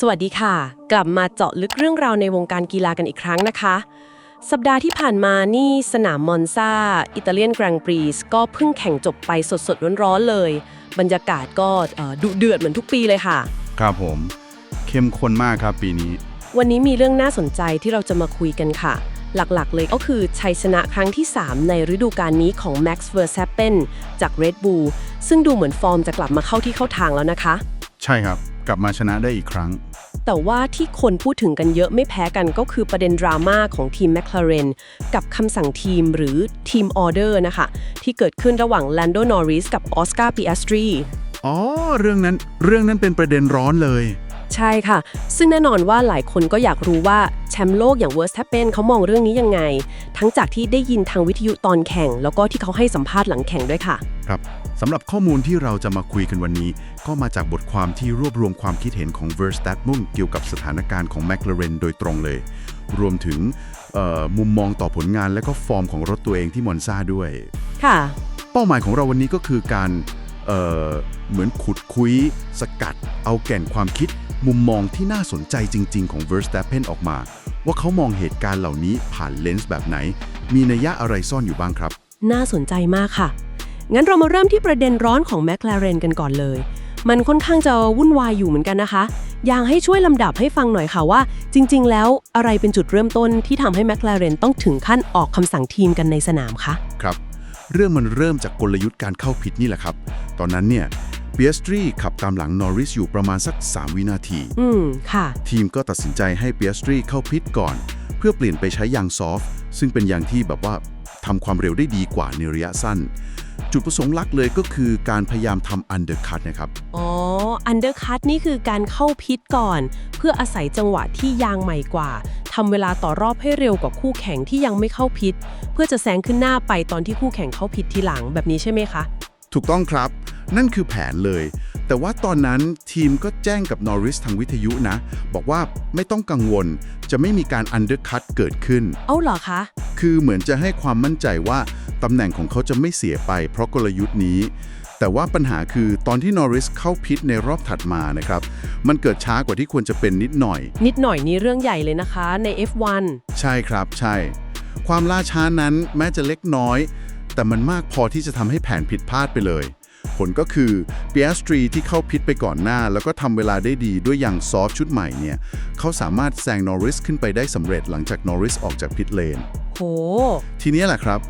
สวัสดีค่ะ กลับมาเจาะลึกเรื่องราวในวงการกีฬากันอีกครั้งนะคะ สัปดาห์ที่ผ่านมานี่สนามมอนซาอิตาเลียนแกร n ปรีสก็เพิ่งแข่งจบไปสดๆ ร้อนๆเลย บรรยากาศก็เอ่อดุเดือดเหมือนทุกปีเลยค่ะ ครับผม เข้มข้นมากครับปีนี้ วันนี้มีเรื่องน่าสนใจที่เราจะมาคุยกันค่ะ หลักๆเลยก็คือชัยชนะครั้งที่ 3 ในฤดูกาลนี้ของ Max Verstappen จาก Red Bull ซึ่งดูเหมือนฟอร์มจะกลับมาเข้าที่เข้าทางแล้วนะคะ ใช่ครับ กลับมาชนะได้อีกครั้ง แต่ว่าที่คนพูดถึงกันเยอะไม่แพ้กันก็คือประเด็นดราม่าของทีม McLaren กับคำสั่งทีมหรือทีมออเดอร์นะคะ ที่เกิดขึ้นระหว่าง Lando Norris กับออสการ์ปิอัสตรีอ๋อ เรื่องนั้นเรื่องนั้นเป็นประเด็นร้อนเลย ใช่ค่ะ ซึ่งแน่นอนว่าหลายคนก็อยากรู้ว่าแชมป์โลกอย่าง Verstappen เขามองเรื่องนี้ยังไง ทั้งจากที่ได้ยินทางวิทยุตอนแข่ง แล้วก็ที่เขาให้สัมภาษณ์หลังแข่งด้วยค่ะ ครับสำหรับข้อมูลที่เราจะมาคุยกันวันนี้ ก็มาจากบทความที่รวบรวมความคิดเห็นของ Verstappen เกี่ยวกับสถานการณ์ของ McLaren โดยตรงเลย รวมถึงเอ่อมุมมองต่อผลงานและก็ฟอร์มของรถตัวเองที่มอนซาด้วย ค่ะ เป้าหมายของเราวันนี้ก็คือการเอ่อเหมือนขุดคุย สกัด เอาแก่นความคิด มุมมองที่น่าสนใจจริง ๆ ของ Verstappen ออกมา ว่าเขามองเหตุการณ์เหล่านี้ผ่านเลนส์แบบไหน มีนัยยะอะไรซ่อนอยู่บ้างครับ น่าสนใจมากค่ะ งั้นเรามาเริ่มที่ประเด็นร้อนของ McLaren กันก่อนเลย มันค่อนข้างจะวุ่นวายอยู่เหมือนกันนะคะ อยากให้ช่วยลำดับให้ฟังหน่อยค่ะว่า จริง ๆ แล้วอะไรเป็นจุดเริ่มต้นที่ทำให้ McLaren ต้องถึงขั้นออกคำสั่งทีมกันในสนามคะ ครับ เรื่องมันเริ่มจากกลยุทธ์การเข้าผิดนี่แหละครับ ตอนนั้นเนี่ย เปียสตรีขับตามหลังนอริสอยู่ประมาณสัก 3 วินาที อืม ค่ะ ทีมก็ตัดสินใจให้เปียสตรีเข้าพิทก่อน เพื่อเปลี่ยนไปใช้ยางซอฟต์ซึ่งเป็นยางที่แบบว่าทำความเร็วได้ดีกว่าในระยะสั้น จุดประสงค์หลักเลยก็คือการพยายามทำอันเดอร์คัตนะครับ อ๋อ อันเดอร์คัตนี่คือการเข้าพิษก่อน เพื่ออาศัยจังหวะที่ยางใหม่กว่าทำเวลาต่อรอบให้เร็วกว่าคู่แข่งที่ยังไม่เข้าพิษเพื่อจะแซงขึ้นหน้าไปตอนที่คู่แข่งเข้าพิษทีหลังแบบนี้ใช่ไหมคะ ถูกต้องครับ นั่นคือแผนเลย แต่ว่าตอนนั้นทีมก็แจ้งกับนอริสทางวิทยุนะ บอกว่าไม่ต้องกังวล จะไม่มีการอันเดอร์คัตเกิดขึ้น เอ้าเหรอคะ คือเหมือนจะให้ความมั่นใจว่าตำแหน่งของเขาจะไม่เสียไปเพราะกลยุทธ์นี้ แต่ว่าปัญหาคือตอนที่นอริสเข้าพิษในรอบถัดมานะครับ มันเกิดช้ากว่าที่ควรจะเป็นนิดหน่อย นิดหน่อยนี่เรื่องใหญ่เลยนะคะใน F1 ใช่ครับใช่ ความล่าช้านั้นแม้จะเล็กน้อย แต่มันมากพอที่จะทำให้แผนผิดพลาดไปเลย ผลก็คือเปียสตรีที่เข้าพิษไปก่อนหน้า แล้วก็ทำเวลาได้ดีด้วยอย่างซอฟต์ชุดใหม่เนี่ยเขาสามารถแซงนอริสขึ้นไปได้สำเร็จหลังจากนอริสออกจากพิษเลน โห ทีนี้แหละครับ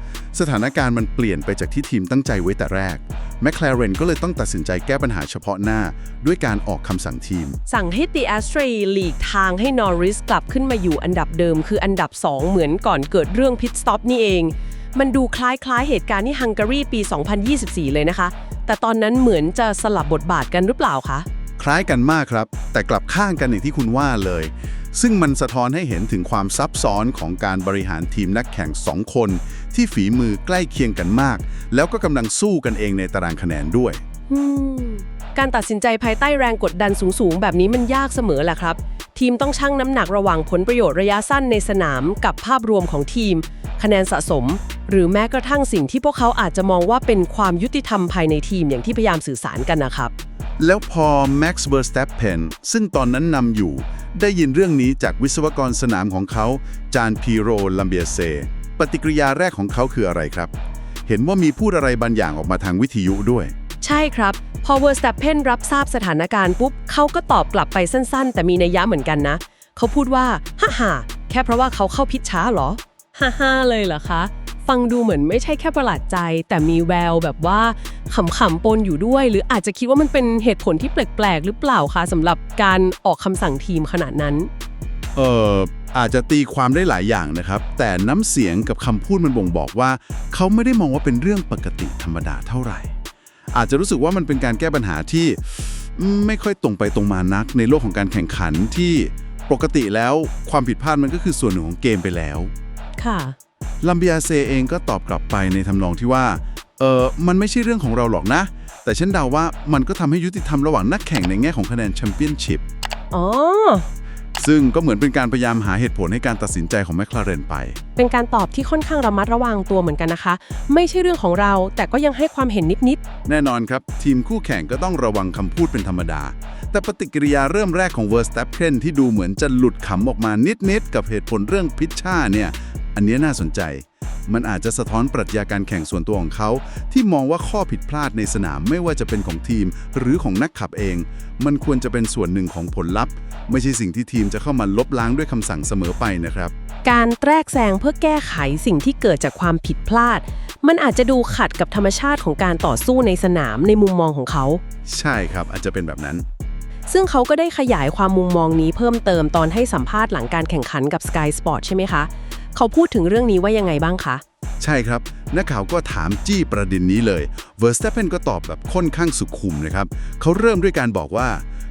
สถานการณ์มันเปลี่ยนไปจากที่ทีมตั้งใจไว้แต่แรกแมคลาเรนก็เลยต้องตัดสินใจแก้ปัญหาเฉพาะหน้า ด้วยการออกคำสั่งทีม สั่งให้ตีแอสตรีหลีกทางให้นอริสกลับขึ้นมาอยู่อันดับเดิมคืออันดับ 2 เหมือนก่อนเกิดเรื่องพิทสต็อปนี่เอง มันดูคล้ายๆ เหตุการณ์ที่ฮังการีปี 2024 เลยนะคะ แต่ตอนนั้นเหมือนจะสลับบทบาทกันหรือเปล่าคะ คล้ายกันมากครับ แต่กลับข้างกันอย่างที่คุณว่าเลย ซึ่งมันสะท้อนให้เห็นถึงความซับซ้อนของการบริหารทีมนักแข่งสองคน ที่ฝีมือใกล้เคียงกันมาก แล้วก็กำลังสู้กันเองในตารางคะแนนด้วยอืมการตัดสินใจภายใต้แรงกดดันสูงๆ แบบนี้มันยากเสมอแหละครับ ทีมต้องชั่งน้ำหนักระหว่างผลประโยชน์ระยะสั้นในสนามกับภาพรวมของทีม คะแนนสะสม หรือแม้กระทั่งสิ่งที่พวกเขาอาจจะมองว่าเป็นความยุติธรรมภายในทีมอย่างที่พยายามสื่อสารกันนะครับ แล้วพอ Max Verstappen ซึ่งตอนนั้นนำอยู่ ได้ยินเรื่องนี้จากวิศวกรสนามของเขา จานพีโรลัมเบียเซ ปฏิกิริยาแรกของเขาคืออะไรครับ เห็นว่ามีพูดอะไรบางอย่างออกมาทางวิทยุด้วย ใช่ครับ พอเวอร์ส t ต p เพนรับทราบสถานการณ์ปุ๊บเขาก็ตอบกลับไปสั้นๆ แต่มีนัยยะเหมือนกันนะ เขาพูดว่าฮ่าฮ่าแค่เพราะว่าเขาเข้าพิชช้าเหรอ ฮ่าฮาเลยเหรอคะ ฟังดูเหมือนไม่ใช่แค่ประหลาดใจ แต่มีแววแบบว่าขำๆปนอยู่ด้วย หรืออาจจะคิดว่ามันเป็นเหตุผลที่แปลกๆ หรือเปล่าคะสำหรับการออกคำสั่งทีมขนาดนั้น เอ่ออาจจะตีความได้หลายอย่างนะครับ แต่น้ำเสียงกับคำพูดมันบ่งบอกว่า เขาไม่ได้มองว่าเป็นเรื่องปกติธรรมดาเท่าไหร่ อาจจะรู้สึกว่ามันเป็นการแก้ปัญหาที่ไม่ค่อยตรงไปตรงมานักในโลกของการแข่งขันที่ปกติแล้วความผิดพลาดมันก็คือส่วนหนึ่งของเกมไปแล้ว ค่ะ ลัมเบียเซเองก็ตอบกลับไปในทำนองที่ว่า เออมันไม่ใช่เรื่องของเราหรอกนะ แต่ฉันเดาว่ามันก็ทำให้ยุติธรรมระหว่างนักแข่งในแง่ของคะแนนแชมเปี้ยนชิพ อ๋อ ซึ่งก็เหมือนเป็นการพยายามหาเหตุผลให้การตัดสินใจของแมคลาเรนไป เป็นการตอบที่ค่อนข้างระมัดระวังตัวเหมือนกันนะคะ ไม่ใช่เรื่องของเราแต่ก็ยังให้ความเห็นนิด แน่นอนครับ ทีมคู่แข่งก็ต้องระวังคำพูดเป็นธรรมดา แต่ปฏิกิริยาเริ่มแรกของเวอร์ส t ต p เพนที่ดูเหมือนจะหลุดขำออกมานิดๆ กับเหตุผลเรื่องพิชชาเนี่ย อันเนี้ยน่าสนใจ มันอาจจะสะท้อนปรัชญาการแข่งส่วนตัวของเขา ที่มองว่าข้อผิดพลาดในสนามไม่ว่าจะเป็นของทีม หรือของนักขับเอง มันควรจะเป็นส่วนหนึ่งของผลลัพธ์ ไม่ใช่สิ่งที่ทีมจะเข้ามาลบล้างด้วยคำสั่งเสมอไปนะครับๆการแทรกแซงเพื่อแก้ไขสิ่งที่เกิดจากความผิดพลาด มันอาจจะดูขัดกับธรรมชาติของการต่อสู้ในสนามในมุมมองของเขา ใช่ครับ อาจจะเป็นแบบนั้นซึ่งเขาก็ได้ขยายความมุมมองนี้เพิ่มเติมตอนให้สัมภาษณ์หลังการแข่งขันกับ Sky Sport ใช่ไหมคะ เขาพูดถึงเรื่องนี้ว่ายังไงบ้างคะ ใช่ครับ นักข่าวก็ถามจี้ประเด็นนี้เลยเวอร์ส t ต p เพนก็ตอบแบบค่อนข้างสุขุมนะครับ เขาเริ่มด้วยการบอกว่า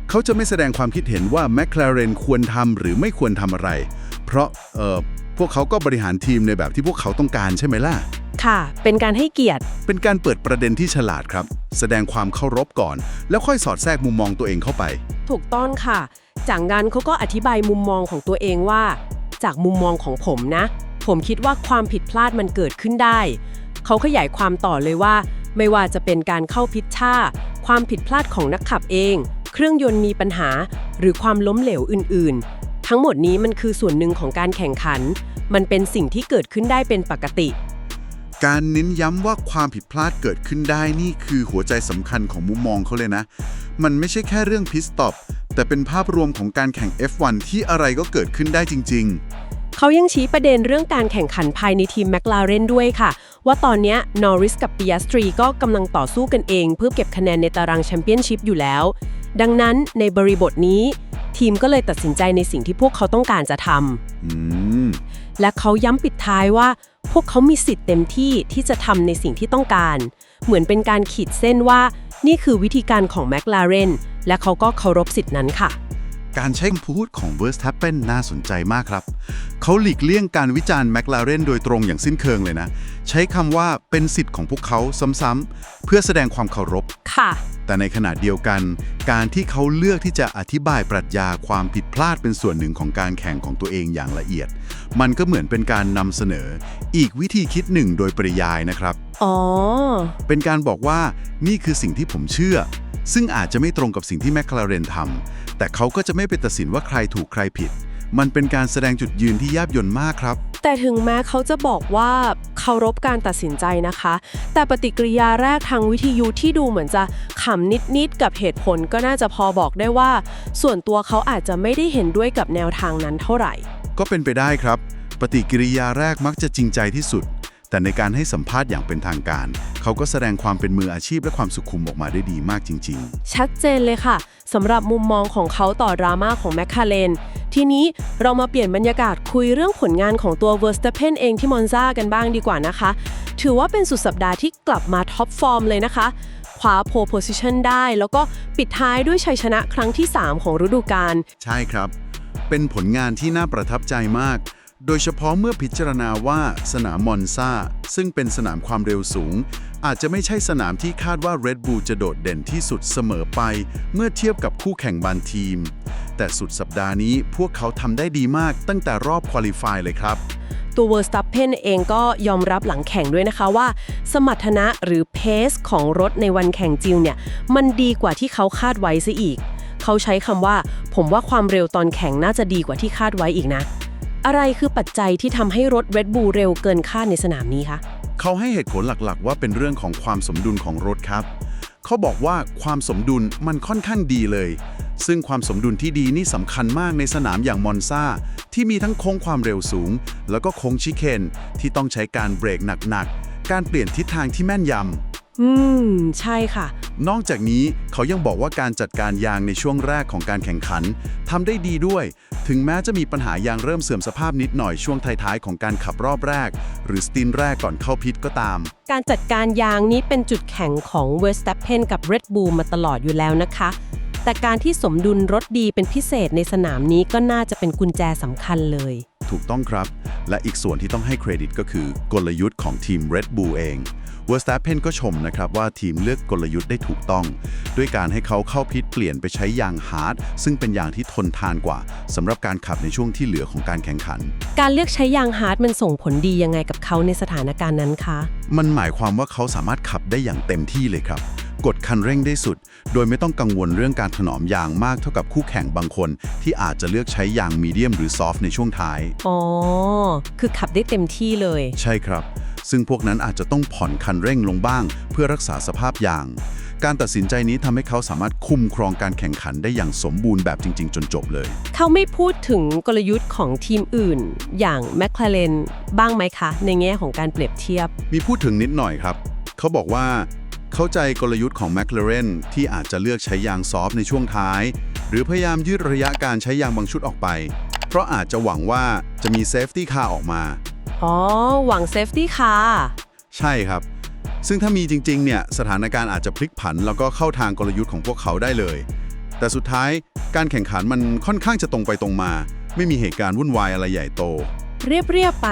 เขาจะไม่แสดงความคิดเห็นว่าแมคลาเรนควรทำหรือไม่ควรทำอะไร เพราะเอ่อพวกเขาก็บริหารทีมในแบบที่พวกเขาต้องการใช่ไหมล่ะ ค่ะ เป็นการให้เกียรติ เป็นการเปิดประเด็นที่ฉลาดครับ แสดงความเคารพก่อน แล้วค่อยสอดแทรกมุมมองตัวเองเข้าไป ถูกต้องค่ะ จากนั้นเขาก็อธิบายมุมมองของตัวเองว่า จากมุมมองของผมนะ ผมคิดว่าความผิดพลาดมันเกิดขึ้นได้ เขาขยายความต่อเลยว่า ไม่ว่าจะเป็นการเข้าพิชช่า ความผิดพลาดของนักขับเอง เครื่องยนต์มีปัญหา หรือความล้มเหลวอื่น ๆ ทั้งหมดนี้มันคือส่วนหนึ่งของการแข่งขัน มันเป็นสิ่งที่เกิดขึ้นได้เป็นปกติ การเน้นย้ำว่าความผิดพลาดเกิดขึ้นได้นี่คือหัวใจสำคัญของมุมมองเขาเลยนะ มันไม่ใช่แค่เรื่องพิสตอป แต่เป็นภาพรวมของการแข่ง F1 ที่อะไรก็เกิดขึ้นได้จริง ๆเขายังชี้ประเด็นเรื่องการแข่งขันภายในทีมแมคลาเรนด้วยค่ะ ว่าตอนเนี้นอริสกับปิย s ตรีก็กำลังต่อสู้กันเอง เพื่อเก็บคะแนนในตารางแชมเปี้ยนชิพอยู่แล้ว ดังนั้นในบริบทนี้ ทีมก็เลยตัดสินใจในสิ่งที่พวกเขาต้องการจะทำอืมและเขาย้ำปิดท้ายว่า พวกเขามีสิทธิ์เต็มที่ที่จะทำในสิ่งที่ต้องการ เหมือนเป็นการขีดเส้นว่า นี่คือวิธีการของแมคลาเรน และเขาก็เคารพสิทธินั้นค่ะ การใช้คำพูดของ Verstappen น่าสนใจมากครับ เขาหลีกเลี่ยงการวิจารณ์แมคลาเรนโดยตรงอย่างสิ้นเชิงเลยนะ ใช้คำว่าเป็นสิทธิ์ของพวกเขาซ้ำๆเพื่อแสดงความเคารพ ค่ะ แต่ในขณะเดียวกัน การที่เขาเลือกที่จะอธิบายปรัชญาความผิดพลาดเป็นส่วนหนึ่งของการแข่งของตัวเองอย่างละเอียด มันก็เหมือนเป็นการนำเสนอ อีกวิธีคิดหนึ่งโดยปริยายนะครับ อ๋อ เป็นการบอกว่านี่คือสิ่งที่ผมเชื่อ ซึ่งอาจจะไม่ตรงกับสิ่งที่แมคลาเรนทำแต่เขาก็จะไม่ไปตัดสินว่าใครถูกใครผิด มันเป็นการแสดงจุดยืนที่แยบยลมากครับ แต่ถึงแม้เขาจะบอกว่าเคารพการตัดสินใจนะคะ แต่ปฏิกิริยาแรกทางวิทยุที่ดูเหมือนจะขำนิดๆกับเหตุผลก็น่าจะพอบอกได้ว่า ส่วนตัวเขาอาจจะไม่ได้เห็นด้วยกับแนวทางนั้นเท่าไหร่ ก็เป็นไปได้ครับ ปฏิกิริยาแรกมักจะจริงใจที่สุด แต่ในการให้สัมภาษณ์อย่างเป็นทางการ เขาก็แสดงความเป็นมืออาชีพและความสุขุมออกมาได้ดีมากจริงชัดเจนเลยค่ะสำหรับมุมมองของเขาต่อดราม่าของแมคคาเรนทีนี้เรามาเปลี่ยนบรรยากาศคุยเรื่องผลงานของตัวเวอร์สเตเพนเองที่มอนซากันบ้างดีกว่านะคะ ถือว่าเป็นสุดสัปดาห์ที่กลับมาท็อปฟอร์มเลยนะคะคว้าโพโพซิชันได้ แล้วก็ปิดท้ายด้วยชัยชนะครั้งที่ 3 ของฤดูกาลๆใช่ครับ เป็นผลงานที่น่าประทับใจมาก โดยเฉพาะเมื่อพิจารณาว่าสนามมอนซาซึ่งเป็นสนามความเร็วสูง อาจจะไม่ใช่สนามที่คาดว่า Red Bull จะโดดเด่นที่สุดเสมอไป เมื่อเทียบกับคู่แข่งบางทีม แต่สุดสัปดาห์นี้พวกเขาทำได้ดีมากตั้งแต่รอบควอลิฟายเลยครับ ตัวเวอร์สตัปเพนเองก็ยอมรับหลังแข่งด้วยนะคะว่า สมรรถนะหรือเพสของรถในวันแข่งจริงเนี่ยมันดีกว่าที่เขาคาดไว้ซะอีก เขาใช้คำว่า ผมว่าความเร็วตอนแข่งน่าจะดีกว่าที่คาดไว้อีกนะ อะไรคือปัจจัยที่ทำให้รถ Red Bull เร็วเกินคาดในสนามนี้คะ เขาให้เหตุผลหลักๆ ว่าเป็นเรื่องของความสมดุลของรถครับ เขาบอกว่าความสมดุลมันค่อนข้างดีเลย ซึ่งความสมดุลที่ดีนี่สำคัญมากในสนามอย่างมอนซาที่มีทั้งโค้งความเร็วสูง แล้วก็โค้งชิเคนที่ต้องใช้การเบรกหนักๆ การเปลี่ยนทิศทางที่แม่นยำ อืม ใช่ค่ะ นอกจากนี้เขายังบอกว่าการจัดการยางในช่วงแรกของการแข่งขันทำได้ดีด้วย ถึงแม้จะมีปัญหายางเริ่มเสื่อมสภาพนิดหน่อยช่วงท้ายๆของการขับรอบแรก หรือสตินแรกก่อนเข้าพิษก็ตาม การจัดการยางนี้เป็นจุดแข็งของ Verstappen กับ Red Bull มาตลอดอยู่แล้วนะคะ แต่การที่สมดุลรถดีเป็นพิเศษในสนามนี้ก็น่าจะเป็นกุญแจสำคัญเลย ถูกต้องครับ และอีกส่วนที่ต้องให้เครดิตก็คือกลยุทธ์ของทีม Red Bull เอง เวอร์ส t ต p เพนก็ชมนะครับว่าทีมเลือกกลยุทธ์ได้ถูกต้อง ด้วยการให้เขาเข้าพิษเปลี่ยนไปใช้ยางฮาร์ดซึ่งเป็นยางที่ทนทานกว่าสำหรับการขับในช่วงที่เหลือของการแข่งขัน การเลือกใช้ยางฮาร์ดมันส่งผลดียังไงกับเขาในสถานการณ์นั้นคะ มันหมายความว่าเขาสามารถขับได้อย่างเต็มที่เลยครับกดคันเร่งได้สุด โดยไม่ต้องกังวลเรื่องการถนอมยางมากเท่ากับคู่แข่งบางคน ที่อาจจะเลือกใช้ยางมีเดียมหรือซอฟต์ในช่วงท้าย อ๋อ คือขับได้เต็มที่เลย ใช่ครับ ซึ่งพวกนั้นอาจจะต้องผ่อนคันเร่งลงบ้าง เพื่อรักษาสภาพยาง การตัดสินใจนี้ทำให้เขาสามารถคุมครองการแข่งขันได้อย่างสมบูรณ์แบบจริง ๆ จนจบเลย เขาไม่พูดถึงกลยุทธ์ของทีมอื่น อย่างแมคลาเรนบ้างไหมคะ ในแง่ของการเปรียบเทียบ มีพูดถึงนิดหน่อยครับ เขาบอกว่าเข้าใจกลยุทธ์ของ McLaren ที่อาจจะเลือกใช้ยางซอฟต์ในช่วงท้าย หรือพยายามยืดระยะการใช้ยางบางชุดออกไป เพราะอาจจะหวังว่าจะมีเซฟตี้คาร์ออกมา อ๋อ หวังเซฟตี้คาร์ใช่ครับ ซึ่งถ้ามีจริงๆ เนี่ยสถานการณ์อาจจะพลิกผัน แล้วก็เข้าทางกลยุทธ์ของพวกเขาได้เลย แต่สุดท้ายการแข่งขันมันค่อนข้างจะตรงไปตรงมา ไม่มีเหตุการณ์วุ่นวายอะไรใหญ่โต เรียบๆไป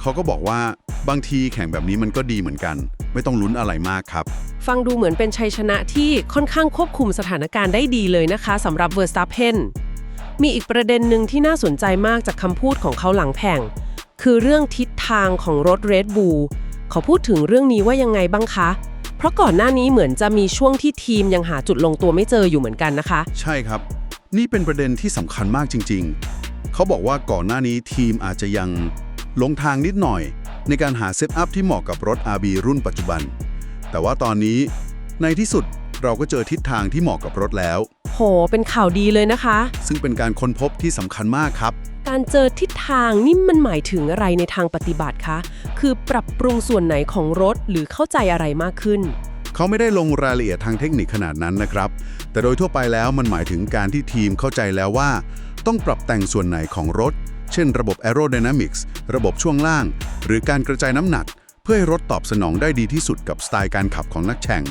เขาก็บอกว่าบางทีแข่งแบบนี้มันก็ดีเหมือนกัน ไม่ต้องลุ้นอะไรมากครับ ฟังดูเหมือนเป็นชัยชนะที่ค่อนข้างควบคุมสถานการณ์ได้ดีเลยนะคะสำหรับเวอร์สตัปเพนมีอีกประเด็นหนึ่งที่น่าสนใจมากจากคำพูดของเขาหลังแข่ง คือเรื่องทิศทางของรถ Red Bull เขาพูดถึงเรื่องนี้ว่ายังไงบ้างคะ เพราะก่อนหน้านี้เหมือนจะมีช่วงที่ทีมยังหาจุดลงตัวไม่เจออยู่เหมือนกันนะคะ ใช่ครับ นี่เป็นประเด็นที่สำคัญมากจริง ๆ เขาบอกว่าก่อนหน้านี้ทีมอาจจะยังลงทางนิดหน่อย ในการหาเซตอัพที่เหมาะกับรถ RB รุ่นปัจจุบัน แต่ว่าตอนนี้ในที่สุด เราก็เจอทิศทางที่เหมาะกับรถแล้ว โห เป็นข่าวดีเลยนะคะ ซึ่งเป็นการค้นพบที่สำคัญมากครับ การเจอทิศทางนี่มันหมายถึงอะไรในทางปฏิบัติคะ คือปรับปรุงส่วนไหนของรถหรือเข้าใจอะไรมากขึ้น เขาไม่ได้ลงรายละเอียดทางเทคนิคขนาดนั้นนะครับ แต่โดยทั่วไปแล้วมันหมายถึงการที่ทีมเข้าใจแล้วว่า ต้องปรับแต่งส่วนไหนของรถ เช่น ระบบ aerodynamics ระบบช่วงล่าง หรือการกระจายน้ำหนักเพื่อให้รถตอบสนองได้ดีที่สุดกับสไตล์การขับของนักแข่ง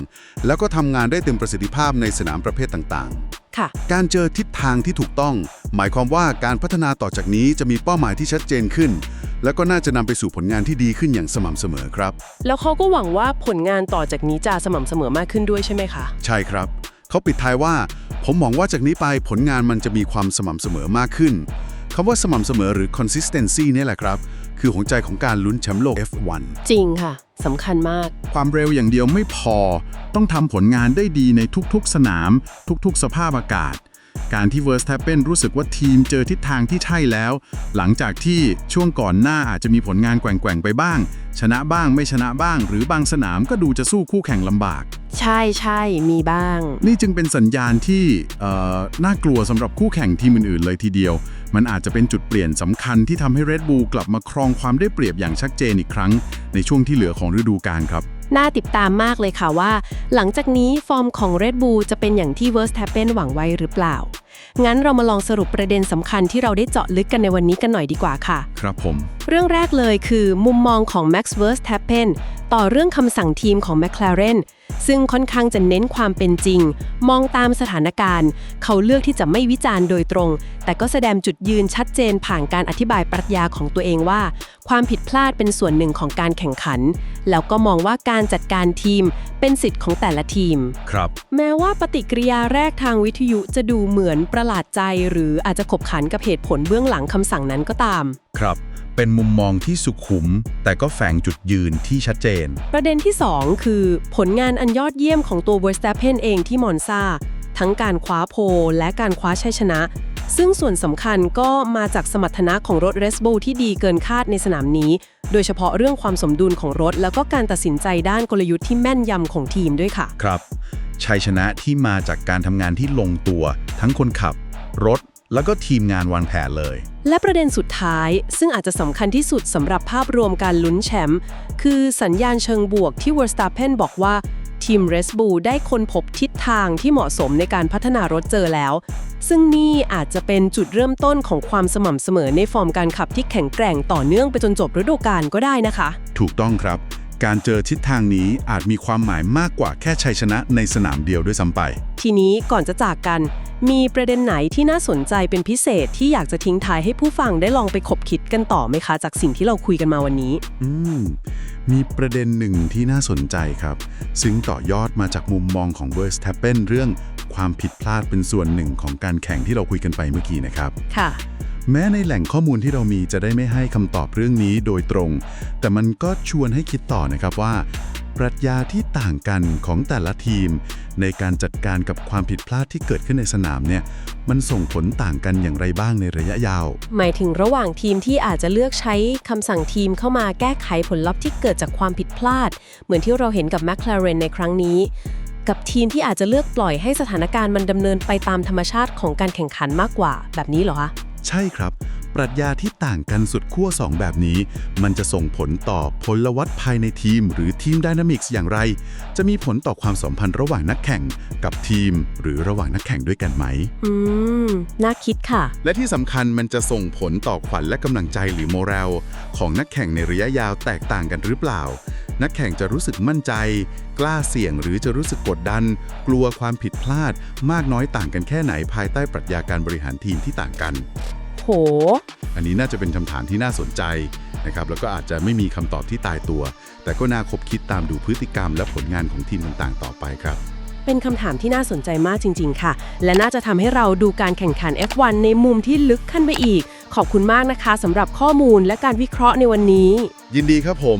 แล้วก็ทำงานได้เต็มประสิทธิภาพในสนามประเภทต่างๆ ค่ะ การเจอทิศทางที่ถูกต้อง หมายความว่าการพัฒนาต่อจากนี้จะมีเป้าหมายที่ชัดเจนขึ้น แล้วก็น่าจะนำไปสู่ผลงานที่ดีขึ้นอย่างสม่ำเสมอครับ แล้วเขาก็หวังว่าผลงานต่อจากนี้จะสม่ำเสมอมากขึ้นด้วยใช่ไหมคะ ใช่ครับ เขาปิดท้ายว่า ผมหวังว่าจากนี้ไปผลงานมันจะมีความสม่ำเสมอมากขึ้นคำว่าสม่ำเสมอหรือ consistency เนี่ยแหละครับ คือหัวใจของการลุ้นแชมป์โลก F1 จริงค่ะสำคัญมาก ความเร็วอย่างเดียวไม่พอ ต้องทำผลงานได้ดีในทุกๆ สนาม ทุกๆ สภาพอากาศ การที่เวอร์ส t ต p เปนรู้สึกว่าทีมเจอทิศทางที่ใช่แล้ว หลังจากที่ช่วงก่อนหน้าอาจจะมีผลงานแกว่งๆไปบ้าง ชนะบ้างไม่ชนะบ้าง หรือบางสนามก็ดูจะสู้คู่แข่งลำบาก ใช่ใช่มีบ้าง นี่จึงเป็นสัญญาณที่เอ่อน่ากลัวสำหรับคู่แข่งทีมอื่นๆเลยทีเดียว มันอาจจะเป็นจุดเปลี่ยนสำคัญที่ทำให้ Red Bull กลับมาครองความได้เปรียบอย่างชัดเจนอีกครั้ง ในช่วงที่เหลือของฤดูกาลครับ น่าติดตามมากเลยค่ะว่า หลังจากนี้ฟอร์มของ Red Bull จะเป็นอย่างที่ Verstappen หวังไว้หรือเปล่า งั้นเรามาลองสรุปประเด็นสำคัญที่เราได้เจาะลึกกันในวันนี้กันหน่อยดีกว่าค่ะ ครับผม เรื่องแรกเลยคือมุมมองของ Max Verstappen ต่อเรื่องคำสั่งทีมของ McLaren ซึ่งค่อนข้างจะเน้นความเป็นจริง มองตามสถานการณ์ เขาเลือกที่จะไม่วิจารณ์โดยตรง แต่ก็แสดงจุดยืนชัดเจนผ่านการอธิบายปรัชญาของตัวเองว่า ความผิดพลาดเป็นส่วนหนึ่งของการแข่งขัน แล้วก็มองว่าการจัดการทีมเป็นสิทธิ์ของแต่ละทีม ครับ แม้ว่าปฏิกิริยาแรกทางวิทยุจะดูเหมือนประหลาดใจหรืออาจจะขบขันกับเหตุผลเบื้องหลังคำสั่งนั้นก็ตาม ครับ เป็นมุมมองที่สุขุม แต่ก็แฝงจุดยืนที่ชัดเจน ประเด็นที่ 2 คือ ผลงานอันยอดเยี่ยมของตัว Verstappen เองที่มอนซาทั้งการคว้าโพลและการคว้าชัยชนะ ซึ่งส่วนสำคัญก็มาจากสมรรถนะของรถ Red Bull ที่ดีเกินคาดในสนามนี้ โดยเฉพาะเรื่องความสมดุลของรถ แล้วก็การตัดสินใจด้านกลยุทธ์ที่แม่นยำของทีมด้วยค่ะ ครับ ชัยชนะที่มาจากการทำงานที่ลงตัว ทั้งคนขับ รถ แล้วก็ทีมงานวางแผนเลย และประเด็นสุดท้าย ซึ่งอาจจะสำคัญที่สุดสำหรับภาพรวมการลุ้นแชมป์คือสัญญาณเชิงบวกที่ Verstappen บอกว่าทีม Red Bull ได้ค้นพบทิศทางที่เหมาะสมในการพัฒนารถเจอแล้ว ซึ่งนี่อาจจะเป็นจุดเริ่มต้นของความสม่ำเสมอในฟอร์มการขับที่แข็งแกร่งต่อเนื่องไปจนจบฤดูกาลก็ได้นะคะ ถูกต้องครับ การเจอทิศทางนี้อาจมีความหมายมากกว่าแค่ชัยชนะในสนามเดียวด้วยซ้ำไป ทีนี้ก่อนจะจากกัน มีประเด็นไหนที่น่าสนใจเป็นพิเศษที่อยากจะทิ้งท้ายให้ผู้ฟังได้ลองไปคบคิดกันต่อไหมคะ จากสิ่งที่เราคุยกันมาวันนี้ อืม มีประเด็นหนึ่งที่น่าสนใจครับ ซึ่งต่อยอดมาจากมุมมองของเวอร์สแทปเปนเรื่องความผิดพลาดเป็นส่วนหนึ่งของการแข่งที่เราคุยกันไปเมื่อกี้นะครับ ค่ะ แม้ในแหล่งข้อมูลที่เรามีจะได้ไม่ให้คำตอบเรื่องนี้โดยตรง แต่มันก็ชวนให้คิดต่อนะครับว่า ปรัชญาที่ต่างกันของแต่ละทีม ในการจัดการกับความผิดพลาดที่เกิดขึ้นในสนามเนี่ย มันส่งผลต่างกันอย่างไรบ้างในระยะยาว หมายถึงระหว่างทีมที่อาจจะเลือกใช้คำสั่งทีมเข้ามาแก้ไขผลลัพธ์ที่เกิดจากความผิดพลาด เหมือนที่เราเห็นกับแมคลาเรนในครั้งนี้กับทีมที่อาจจะเลือกปล่อยให้สถานการณ์มันดำเนินไปตามธรรมชาติของการแข่งขันมากกว่า แบบนี้เหรอคะ ใช่ครับ ปรัชญาที่ต่างกันสุดขั้ว2 แบบนี้ มันจะส่งผลต่อพลวัตภายในทีม หรือทีม Dynamics อย่างไร จะมีผลต่อความสัมพันธ์ระหว่างนักแข่งกับทีม หรือระหว่างนักแข่งด้วยกันไหม อืม น่าคิดค่ะ และที่สำคัญมันจะส่งผลต่อขวัญและกำลังใจหรือโมรัลของนักแข่งในระยะยาวแตกต่างกันหรือเปล่า นักแข่งจะรู้สึกมั่นใจ กล้าเสี่ยงหรือจะรู้สึกกดดัน กลัวความผิดพลาด มากน้อยต่างกันแค่ไหนภายใต้ปรัชญาการบริหารทีมที่ต่างกัน โห อันนี้น่าจะเป็นคำถามที่น่าสนใจนะครับแล้วก็อาจจะไม่มีคำตอบที่ตายตัว แต่ก็น่าคบคิดตามดูพฤติกรรมและผลงานของทีมต่างๆ ต่อไปครับเป็นคำถามที่น่าสนใจมากจริง ๆ ค่ะ และน่าจะทำให้เราดูการแข่งขัน F1 ในมุมที่ลึกขึ้นไปอีก ขอบคุณมากนะคะสำหรับข้อมูลและการวิเคราะห์ในวันนี้ ยินดีครับผม